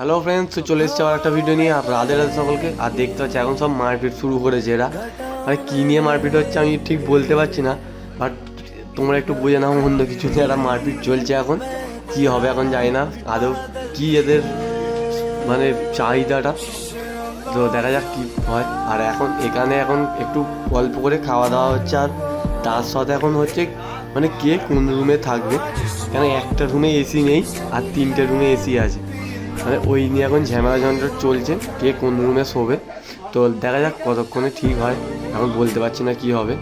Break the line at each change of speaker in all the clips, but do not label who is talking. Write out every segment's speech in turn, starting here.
Hello friends তো চলে এসছে আবার একটা ভিডিও নিয়ে। আর রাধে রাধে সকলকে। আর দেখতে পাচ্ছি, এখন সব মারপিট শুরু করেছে এরা। মানে কী নিয়ে মারপিট হচ্ছে আমি ঠিক বলতে পারছি না। বাট তোমরা একটু বুঝে নাও অন্য কিছু নিয়ে এরা মারপিট চলছে এখন। কি হবে এখন জানি না। আদৌ কি এদের মানে চাহিদাটা? তো দেখা যাক কী হয়। আর এখন এখানে এখন একটু অল্প করে খাওয়া দাওয়া হচ্ছে। আর তার সাথে এখন হচ্ছে মানে কে কোন রুমে থাকবে? কেন একটা রুমে এসি নেই, আর তিনটে রুমে এসি আছে। মানে ওই নিয়ে এখন ঝামেলা যন্ত্র চলছে, কে কোন রুমে শোবে। তো দেখা যাক কতক্ষণে ঠিক হয়। এখন বলতে পারছি না কি হবে।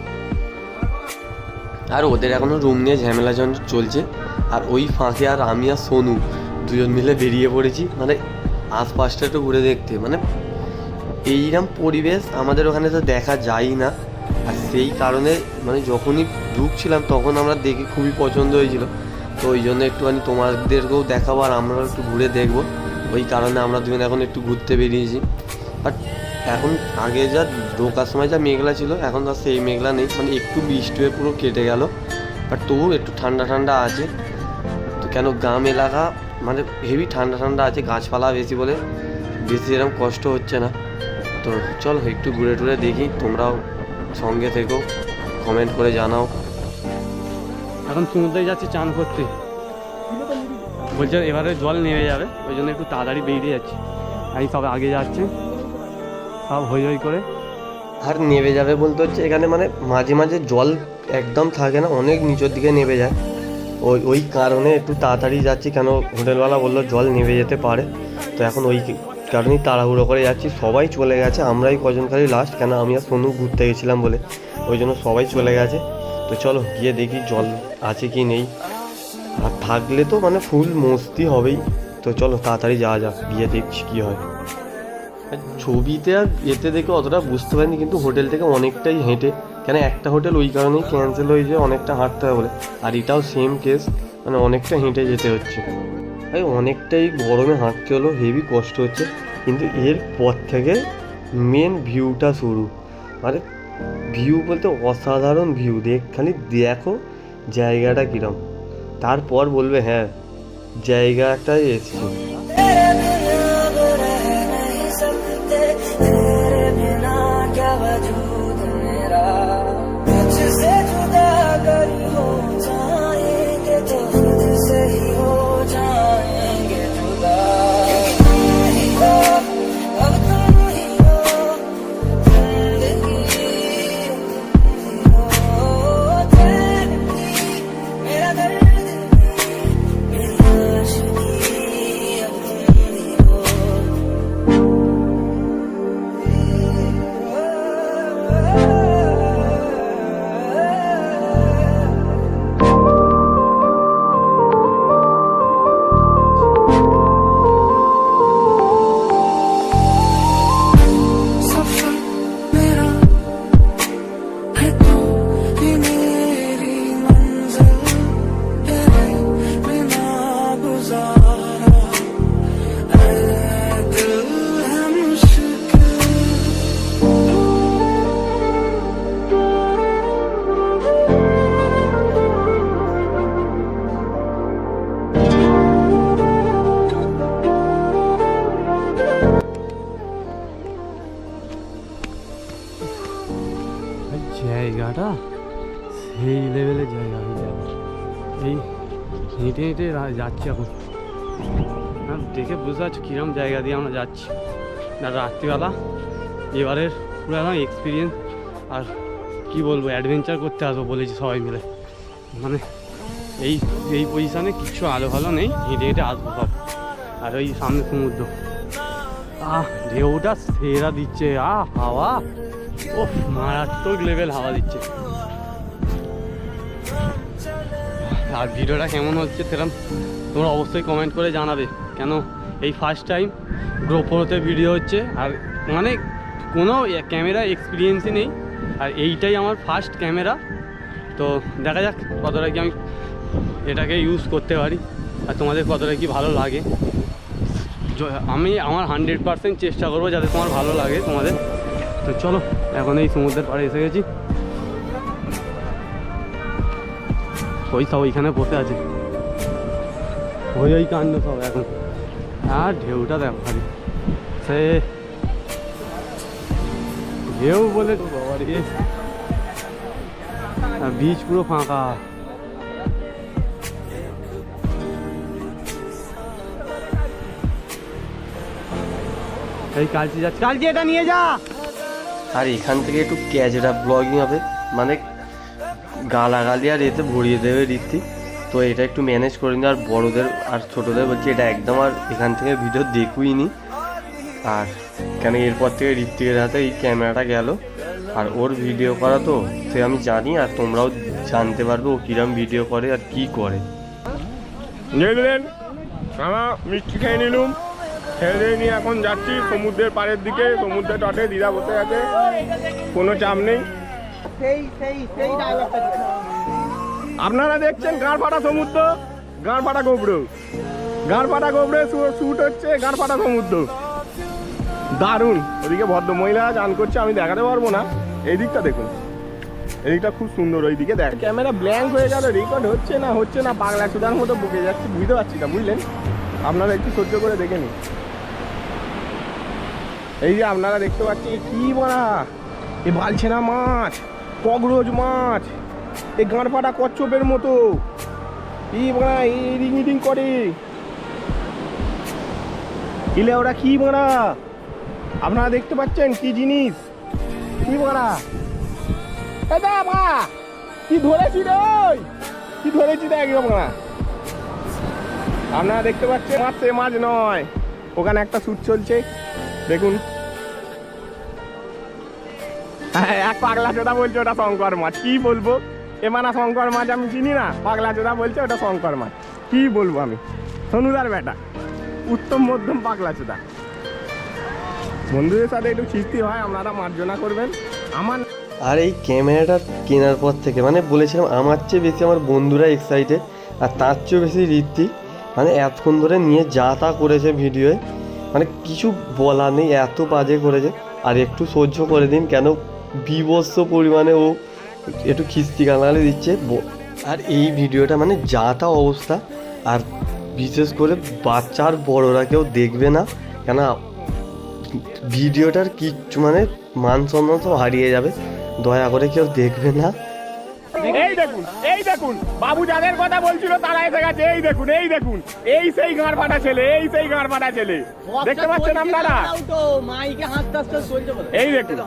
আর ওদের এখনও রুম নিয়ে ঝামেলা যন্ত্র চলছে। আর ওই ফাঁকে আর আমি আর সোনু দুজন মিলে বেরিয়ে পড়েছি। মানে আশপাশটা একটু ঘুরে দেখতে। মানে এইরকম পরিবেশ আমাদের ওখানে তো দেখা যায় না। আর সেই কারণে মানে যখনই ঢুকছিলাম তখন আমরা দেখে খুবই পছন্দ হয়েছিল। তো ওই জন্য একটুখানি তোমাদেরকেও দেখাবো আর আমরাও একটু ঘুরে দেখব। ওই কারণে আমরা দুজন এখন একটু ঘুরতে বেরিয়েছি। বাট এখন আগে যা ঢোকার সময় যা মেঘলা ছিল, এখন তো আর সেই মেঘলা নেই। মানে একটু বৃষ্টি হয়ে পুরো কেটে গেল। বাট তবু একটু ঠান্ডা ঠান্ডা আছে। তো কেন গ্রাম এলাকা মানে হেভি ঠান্ডা ঠান্ডা আছে, গাছপালা বেশি বলে বেশি এরকম কষ্ট হচ্ছে না। তো চলো একটু ঘুরে টুরে দেখি, তোমরাও সঙ্গে থেকো কমেন্ট করে জানাও।
এখন সমুদ্রে যাচ্ছি চান করতে। বলছে এবারে জল নেমে যাবে, ওই জন্য একটু তাড়াতাড়ি বেরিয়ে যাচ্ছি। এই সব আগে যাচ্ছে, সব হই হই করে।
আর নেমে যাবে বলতে হচ্ছে এখানে মানে মাঝে মাঝে জল একদম থাকে না, অনেক নিচের দিকে নেমে যায়। ওই ওই কারণে একটু তাড়াতাড়ি যাচ্ছি, কেন হোটেলওয়ালা বলল জল নেমে যেতে পারে। তো এখন ওই কারণেই তাড়াহুড়ো করে যাচ্ছি, সবাই চলে গেছে, আমরাই কজন খালি লাস্ট কেন আমি আর সোনু ঘুরতে গেছিলাম বলে। ওই জন্য সবাই চলে গেছে। তো চলো গিয়ে দেখি জল আছে কি নেই। আর থাকলে তো মানে ফুল মস্তি হবেই। তো চলো, তাড়াতাড়ি যাওয়া যাক, গিয়ে দেখছি কী হয়। আর ছবিতে আর এতে দেখে অতটা বুঝতে পারিনি, কিন্তু হোটেল থেকে অনেকটাই হেঁটে। কেন একটা হোটেল ওই কারণেই ক্যান্সেল হয়েছে অনেকটা হাঁটতে হবে বলে। আর এটাও সেম কেস মানে অনেকটা হেঁটে যেতে হচ্ছে। এই অনেকটাই গরমে হাঁটতে হলো হেভি কষ্ট হচ্ছে, কিন্তু এর পর থেকে মেন ভিউটা শুরু। মানে ভিউ বলতে অসাধারণ ভিউ দেখ, খালি দেখো জায়গাটা কীরম। তারপর বলবে হ্যাঁ জায়গাটায় এসেছি
से ही
জায়গাটা সেই লেভেলের জায়গা এই জায়গা এই হেঁটে হেঁটে যাচ্ছি এখন। আর দেখে বুঝতে পারছ কীরকম জায়গা দিয়ে আমরা যাচ্ছি। না, রাত্রিবেলা এবারের পুরো একদম এক্সপিরিয়েন্স আর কি বলব অ্যাডভেঞ্চার করতে আসব বলেছি সবাই মিলে। মানে এই এই পজিশানে কিচ্ছু আলো ভালো নেই, হেঁটে হেঁটে আসব সব। আর ওই সামনে সমুদ্র। আহ, ঢেউটা সেরা দিচ্ছে। আহ, হাওয়া। মারাত্মক লেভেল হাওয়া দিচ্ছে। আর ভিডিওটা কেমন হচ্ছে সেরকম তোমরা অবশ্যই কমেন্ট করে জানাবে। কেন এই ফার্স্ট টাইম গ্রোপোতে ভিডিও হচ্ছে, আর মানে কোনো ক্যামেরা এক্সপিরিয়েন্সই নেই। আর এইটাই আমার ফার্স্ট ক্যামেরা তো দেখা যাক কতটা কি আমি এটাকে ইউজ করতে পারি, আর তোমাদের কতটা কি ভালো লাগে। আমি আমার হান্ড্রেড পার্সেন্ট চেষ্টা করব যাতে তোমার ভালো লাগে তোমাদের। তো চলো, এখন এই সমুদ্রের পাড়ে এসে গেছি। ওই সব ওইখানে বসে আছে। ওই কাণ্ড সব এখন। আর ঢেউটা দেখো খালি। সে ঢেউ বলে তো বাবা রে। আর বীজ পুরো ফাঁকা। এই কালচি যাচ্ছে কালচি, এটা নিয়ে যা!
আর এখান থেকে একটু ক্যাজেরা ব্লগিং হবে। মানে গালাগালি আর এতে ভরিয়ে দেবে রীতি তো এটা একটু ম্যানেজ করে নিই আর বড়োদের আর ছোটোদের বলছি, এটা একদম আর এখান থেকে ভিডিও দেখুই নি। আর কেন এরপর থেকে ঋত্বিকের হাতে এই ক্যামেরাটা গেল। আর ওর ভিডিও করা তো, সে আমি জানি, আর তোমরাও জানতে পারবে ও কিরম ভিডিও করে আর কি করে।
মিষ্টি খেয়ে নিলুম। দিয়ে নিয়ে এখন যাচ্ছি, সমুদ্রের পাড়ের দিকে সমুদ্রের তটে দিদা বসে আছে। কোনো চাপ নেই। আপনারা দেখছেন গাঁড় ফাটা সমুদ্র গাঁড় ফাটা গোবর। গাঁড় ফাটা গোবরে শ্যুট হচ্ছে গাঁড় ফাটা সমুদ্র। দারুণ। ওদিকে ভদ্র মহিলা চান করছে, আমি দেখাতে পারব না। এই দিকটা দেখুন। এদিকটা খুব সুন্দর, ওইদিকে দেখ। ক্যামেরা ব্ল্যাঙ্ক হয়ে গেল রেকর্ড হচ্ছে না হচ্ছে না, পাগলা সুদার মতো বুকে যাচ্ছে, বুঝতে পারছি না, বুঝলেন? আপনারা একটু সহ্য করে দেখে নিন। এই যে আপনারা দেখতে পাচ্ছেন কি বড়া এ বালছেনা মাছ কগরোজ মাছ, এ গাঁড় ফাটা কচ্ছপের মতো। এই বড়া ইডিং ইডিং করে। ইলে ওরা কি বড়া আপনারা দেখতে পাচ্ছেন কি জিনিস? কি বড়া মা, কি ধরেছি রে কি ধরেছি দেখ না আপনারা দেখতে পাচ্ছেন, মাছ সে মাছ নয়। ওখানে একটা শ্যুট চলছে। দেখুন। হ্যাঁ এক পাগলা চোদা বলছে ওটা শঙ্কর মাছ। কি বলব? এ মানা শঙ্কর মাছ আমি চিনি না পাগলা চোদা বলছে ওটা শঙ্কর মাছ। কি বলব আমি? সনুদার বেটা উত্তম মধ্যম পাগলা চোদা বন্ধুদের সাথে একটু খিস্তি হয় আপনারা মার্জনা করবেন। আমার
আর এই ক্যামেরাটা কেনার পর থেকে মানে বলেছিলাম আমার চেয়ে বেশি আমার বন্ধুরা এক্সাইটেড আর তার চেয়েও বেশি রীতি মানে এতক্ষণ ধরে নিয়ে যা তা করেছে ভিডিওয়ে মানে কিছু বলার নেই, এত বাজে করেছে। আর একটু সহ্য করে দিন, কেন বিভৎস পরিমাণে ও একটু খিস্তি গালাগালি দিচ্ছে। আর এই ভিডিওটা মানে যা তা অবস্থা। আর বিশেষ করে বাচ্চা আর বড়রা কেউ দেখবে না, কেন ভিডিওটার কিচ্ছু মানে মান সম্মান সব হারিয়ে যাবে। দয়া করে কেউ দেখবে না।
দেখুন বাবু যাদের কথা বলছিল তারা এসে গেছে। এই দেখুন এই দেখুন এই সেই গাঁড় ফাটা ছেলে এই সেই গাঁড় ফাটা ছেলে। দেখতে পাচ্ছেন আপনারা? এই দেখুন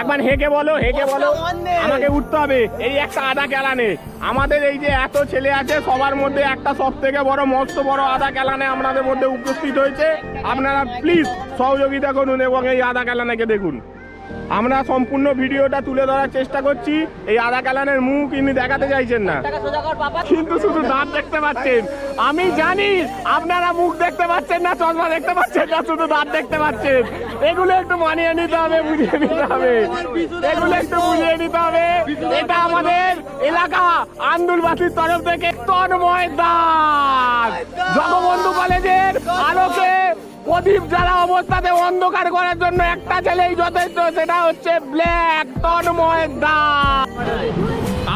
একবার হেঁকে বলো হেঁকে বলো। আমাকে উঠতে হবে এই একটা আদা কেলানে। আমাদের এই যে এত ছেলে আছে সবার মধ্যে একটা সব থেকে বড় মস্ত বড় আদা কেলানে আপনাদের মধ্যে উপস্থিত হয়েছে। আপনারা প্লিজ সহযোগিতা করুন এবং এই আদা কেলানেকে দেখুন। আমরা সম্পূর্ণ ভিডিওটা তুলে ধরার চেষ্টা করছি। এই আদা কালানের মুখ ইনি দেখাতে চাইছেন না। কিন্তু শুধু দাঁত দেখতে পাচ্ছেন। আমি জানি আপনারা মুখ দেখতে পাচ্ছেন না চশমা দেখতে পাচ্ছেন না শুধু দাঁত দেখতে পাচ্ছেন। এগুলো একটু মানিয়ে নিতে হবে বুঝিয়ে নিতে হবে। এগুলো একটু বুঝিয়ে নিতে হবে। এটা আমাদের এলাকা আন্দুলবাসীর তরফ থেকে তন্ময় দাস। জগবন্ধু কলেজের আলোকে প্রদীপ জ্বালা অবস্থাতে অন্ধকার করার জন্য একটা ছেলেই যথেষ্ট, সেটা হচ্ছে ব্ল্যাক তন্ময় দাস।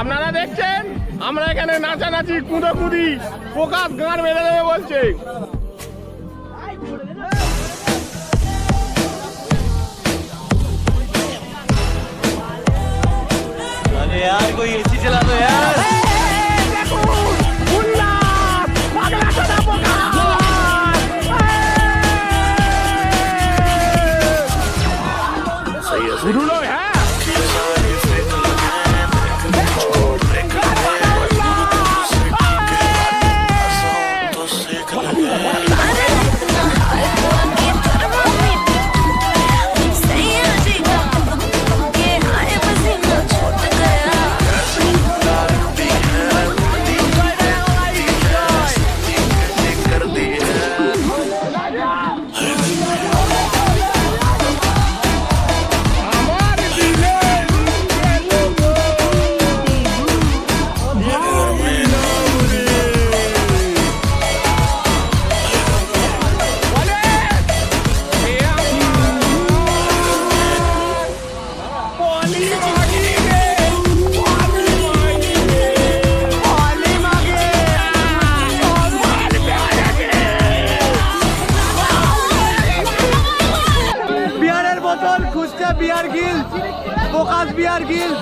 আপনারা দেখছেন? আমরা এখানে নাচানাচি, কুঁদোকুদি, প্রকাশ গান বেঁধে দেবে বলছে। উল্লাস!
ফোকাস বিয়ার গিল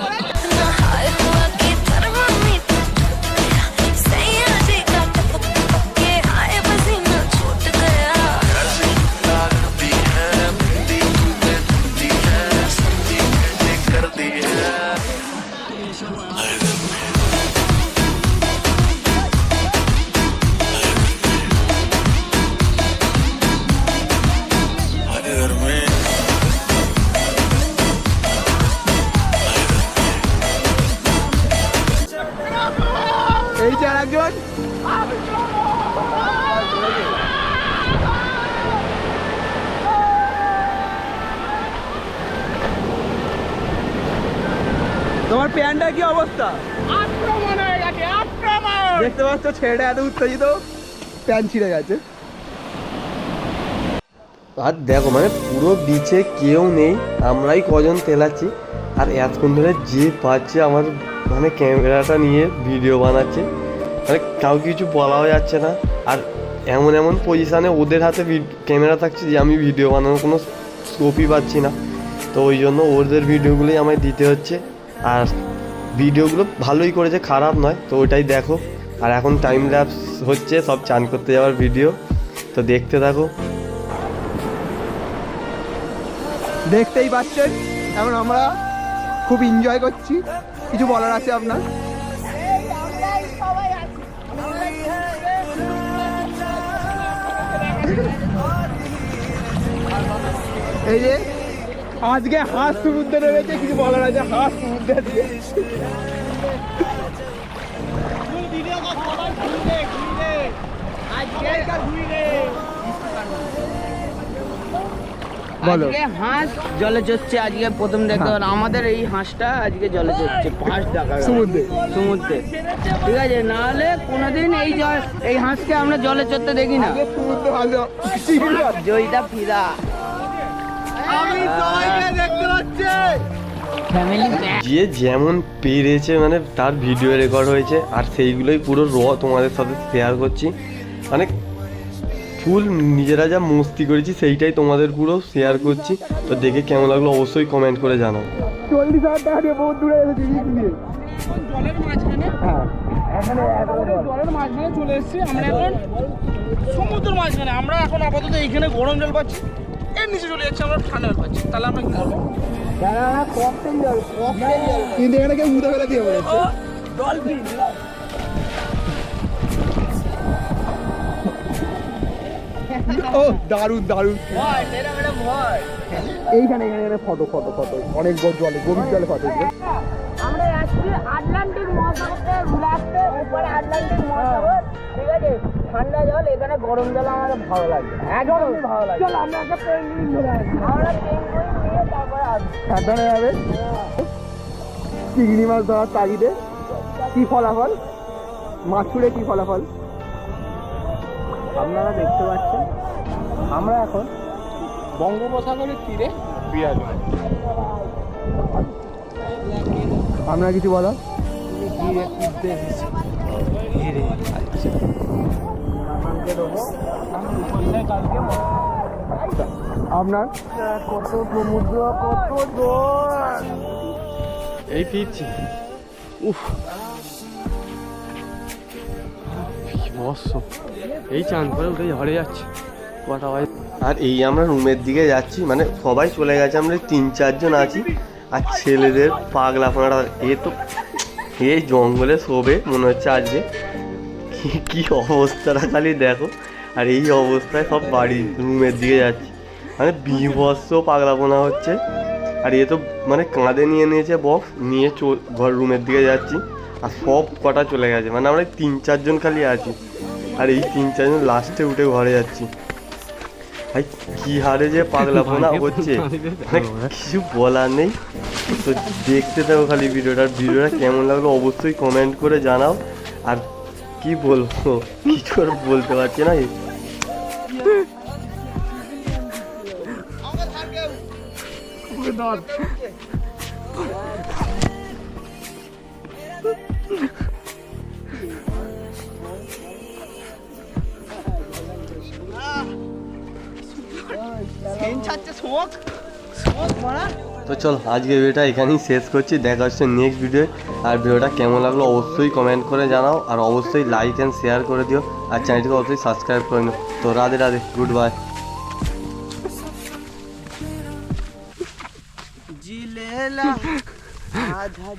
তোমার কি অবস্থা?
আক্রমণ হয়ে গেছে আক্রমণ!
দেখতে পাচ্ছ ছেলেটা এত উত্তেজিত প্যান্ট ছিঁড়ে গেছে। আর দেখো মানে পুরো বিচে কেউ নেই আমরাই কজন তেলাচ্ছি আর এতক্ষণ ধরে যে পাচ্ছে আমার মানে ক্যামেরাটা নিয়ে ভিডিও বানাচ্ছে মানে কাউ কিছু বলাও যাচ্ছে না আর এমন এমন পজিশানে ওদের হাতে ক্যামেরা থাকছে যে আমি ভিডিও বানানোর কোনো স্কোপই পাচ্ছি না। তো ওই জন্য ওদের ভিডিওগুলোই আমায় দিতে হচ্ছে। আর ভিডিওগুলো ভালোই করেছে, খারাপ নয়, তো ওটাই দেখো। আর এখন টাইম ল্যাপস হচ্ছে, সব চান করতে যাওয়ার ভিডিও তো দেখতে থাকো।
দেখতেই পাচ্ছেন, এখন আমরা খুব এনজয় করছি। কিছু বলার আছে আপনার? এই যে আজকে হাঁস সমুদ্রে রয়েছে কিছু বলার আছে হাঁস সমুদ্রে
আজকে হাঁস জলে চড়ছে আজকে প্রথম দেখতে পেলাম আমাদের এই হাঁসটা আজকে জলে চড়ছে পাঁচ টাকা
সমুদ্রে।
সমুদ্রে। ঠিক আছে নাহলে কোনোদিন এই জল এই হাঁসকে আমরা জলে চড়তে দেখি না। জয়টা ফিরা
যে যেমন পেরেছে মানে তার ভিডিও রেকর্ড হয়েছে আর সেইগুলোই পুরো র তোমাদের সাথে শেয়ার করছি। মানে ফুল নিজেরা যা মস্তি করেছি সেইটাই তোমাদের পুরো শেয়ার করছি। তো দেখে কেমন লাগল অবশ্যই কমেন্ট করে জানাও।
চল্লিশ হাজার টাকা দিয়ে বহুত দূরে এসেছি রিস্ক নিয়ে
জলের মাঝখানে।
হ্যাঁ
জলের মাঝখানে চলে এসেছি। আমরা এখন সমুদ্রের মাঝখানে। আমরা এখন আপাতত এইখানে গরম জল পাচ্ছি। এর নিচে চলে যাচ্ছি আমরা ঠান্ডা জল পাচ্ছি তাহলে আমরা কি করব?
কিন্তু এখানে কেউ মুদে ফেলে দিয়ে বলেছে। ও দারুণ দারুণ। এইখানে এখানে ফটো ফটো ফটো। অনেক জলে গভীর জলে ফটো
আমরা আসছি আটলান্টিক মহাসাগরতে ঘুরে আসতে উপরে আটলান্টিক মহাসাগর। ঠিক আছে? ঠান্ডা জল এখানে গরম জল আমাদের ভালো লাগে। একদম ভালো লাগে। চল আমরা একটা পেঙ্গুইন ধরে আমরা পেঙ্গুইন নিয়ে তারপরে আসব।
সাবধানে যাবে। চিংড়ি মাছ ধরার তাগিদে। কি ফলাফল? মাছ ছুড়ে কি ফলাফল?
আপনারা দেখতে পাচ্ছেন। আমরা এখন বঙ্গোপসাগরের তীরে বিরাজমান
আমরা কিছু বলো আপনার? কত সমুদ্র কত
এই ফিরছি। উফ। বর্ষ এই চান করে উঠে ঝড়ে যাচ্ছে। কটা বাজে আর এই আমরা রুমের দিকে যাচ্ছি মানে সবাই চলে গেছে আমরা তিন চারজন আছি। আর ছেলেদের পাগলা ফোনাটা এ তো এই জঙ্গলে শোবে মনে হচ্ছে আজকে। কি অবস্থাটা খালি দেখো। আর এই অবস্থায় সব বাড়ি রুমের দিকে যাচ্ছি। মানে বিভৎস পাগলাপোনা হচ্ছে। আর এ তো মানে কাঁধে নিয়ে নিয়েছে বক্স নিয়ে ঘর রুমের দিকে যাচ্ছি। আর সব কটা চলে গেছে। মানে আমরা তিন চারজন খালি আছি। আর এই তিন চারজন লাস্টে উঠে ঘরে যাচ্ছি। ভাই কি হারে যে পাগলাপোনা হচ্ছে। মানে কিছু বলার নেই। তো দেখতে থাকো খালি ভিডিওটা। ভিডিওটা কেমন লাগল অবশ্যই কমেন্ট করে জানাও। আর কি বলব? কিছু আর বলতে পারছি না। তো চল আজকে ভিডিওটা এখানেই শেষ করছি। দেখা হচ্ছে নেক্সট ভিডিও আর ভিডিওটা কেমন লাগল অবশ্যই কমেন্ট করে জানাও আর অবশ্যই লাইক অ্যান্ড শেয়ার করে দিও আর চ্যানেলটিকে অবশ্যই সাবস্ক্রাইব করে নিও। তো রাধে রাধে গুড বাই
জিলেলা, আধা